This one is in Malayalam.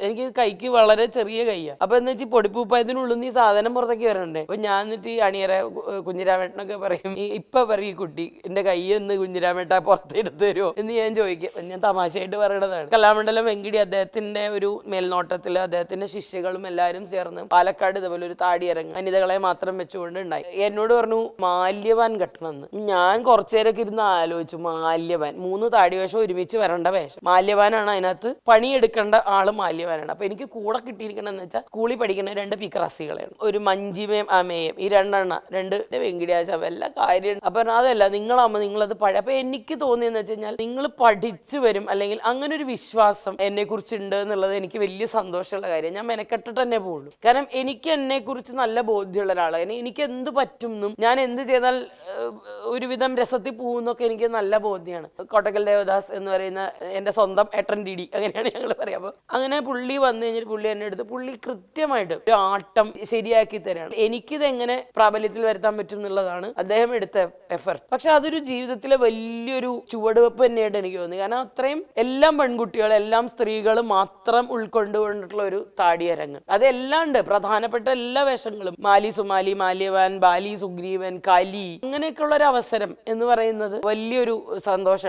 എനിക്ക് കൈക്ക് വളരെ ചെറിയ കൈയാ. അപ്പൊ എന്ന് വെച്ചാൽ പൊടിപ്പൂപ്പായതിനുള്ളിൽ നിന്ന് ഈ സാധനം പുറത്തേക്ക് വരണ്ടേ? അപ്പൊ ഞാൻ എന്നിട്ട് അണിയറ കുഞ്ഞിരാമേട്ടനൊക്കെ പറയും "ഈ ഇപ്പൊ പറയും കുട്ടി എന്റെ കൈ എന്ന് കുഞ്ഞിരാമേട്ട പുറത്തെടുത്ത് തരുമോ എന്ന് ഞാൻ ചോദിക്കും. ഞാൻ തമാശയായിട്ട് പറയണതാണ്. കലാമണ്ഡലം വെങ്കിടി അദ്ദേഹത്തിന്റെ ഒരു മേൽനോട്ടത്തിൽ അദ്ദേഹത്തിന്റെ ശിഷ്യകളും എല്ലാവരും ചേർന്ന് പാലക്കാട് ഇതുപോലെ ഒരു താടിയരങ്ങ് വനിതകളെ മാത്രം വെച്ചുകൊണ്ട് ഉണ്ടായി എന്നോട് പറഞ്ഞു മാല്യവാൻ കെട്ടണമെന്ന് ഞാൻ കുറച്ചേരൊക്കെ ഇരുന്ന് ആലോചിച്ചു മാല്യവാൻ. മൂന്ന് താടി വേഷം ഒരുമിച്ച് വരേണ്ട വേഷം. മാല്യവാനാണ് അതിനകത്ത് പണിയെടുക്കേണ്ട ആൾ മാല്യവാനാണ് അപ്പൊ എനിക്ക് കൂടെ കിട്ടിയിരിക്കണമെന്ന് വെച്ചാൽ സ്കൂളിൽ പഠിക്കുന്ന രണ്ട് പിക്രസികളെയാണ് ഒരു മഞ്ജിമയും അമേയും ഈ രണ്ടെണ്ണ. രണ്ട് വെങ്കിടിയാശം എല്ലാ കാര്യം അപ്പൊ അതല്ല നിങ്ങളാകുമ്പോൾ നിങ്ങളത് പഴയ അപ്പൊ എനിക്ക് തോന്നിയെന്ന് വെച്ച് കഴിഞ്ഞാൽ നിങ്ങൾ പഠിച്ചു വരും. അല്ലെങ്കിൽ അങ്ങനെ ഒരു വിശ്വാസം എന്നെ കുറിച്ച് ഉണ്ട് എന്നുള്ളത് എനിക്ക് വലിയ സന്തോഷമുള്ള കാര്യം. ഞാൻ മെനക്കെട്ടിട്ട് തന്നെ പോകുള്ളൂ കാരണം എനിക്ക് എന്നെ കുറിച്ച് നല്ല ബോധ്യമുള്ള ഒരാളാണ് എനിക്ക് എന്ത് പറ്റും എന്നും ഞാൻ എന്ത് ചെയ്താൽ ഒരുവിധം രസത്തിൽ പോകുന്നൊക്കെ എനിക്ക് നല്ല ബോധ്യമാണ് കോട്ടക്കൽ ദേവദാസ് എന്ന് പറയുന്ന എന്റെ സ്വന്തം ഏട്ടൻ ഡിഡി അങ്ങനെയാണ് ഞങ്ങൾ പറയാം അപ്പോൾ അങ്ങനെ വന്നു കഴിഞ്ഞാൽ പുള്ളി എന്നെ എടുത്ത് പുള്ളി കൃത്യമായിട്ട് ഒരു ആട്ടം ശരിയാക്കി തരാണ്. എനിക്കിത് എങ്ങനെ പ്രാബല്യത്തിൽ വരുത്താൻ പറ്റും എന്നുള്ളതാണ് അദ്ദേഹം എടുത്ത എഫർട്ട് പക്ഷെ അതൊരു ജീവിതത്തിലെ വലിയൊരു ചുവടുവെപ്പ് തന്നെയായിട്ട് എനിക്ക് തോന്നി. കാരണം അത്രയും എല്ലാം പെൺകുട്ടികൾ എല്ലാം സ്ത്രീകൾ മാത്രം ഉൾക്കൊണ്ടുകൊണ്ടിട്ടുള്ള ഒരു താടിയരങ്ങ്. അതെല്ലാണ്ട് പ്രധാനപ്പെട്ട എല്ലാ വേഷങ്ങളും മാലി സുമാലി മാല്യവാൻ ബാലി സുഗ്രീവൻ കലി അങ്ങനെയൊക്കെയുള്ള ഒരു അവസരം എന്ന് പറയുന്നത് വലിയൊരു സന്തോഷമാണ്.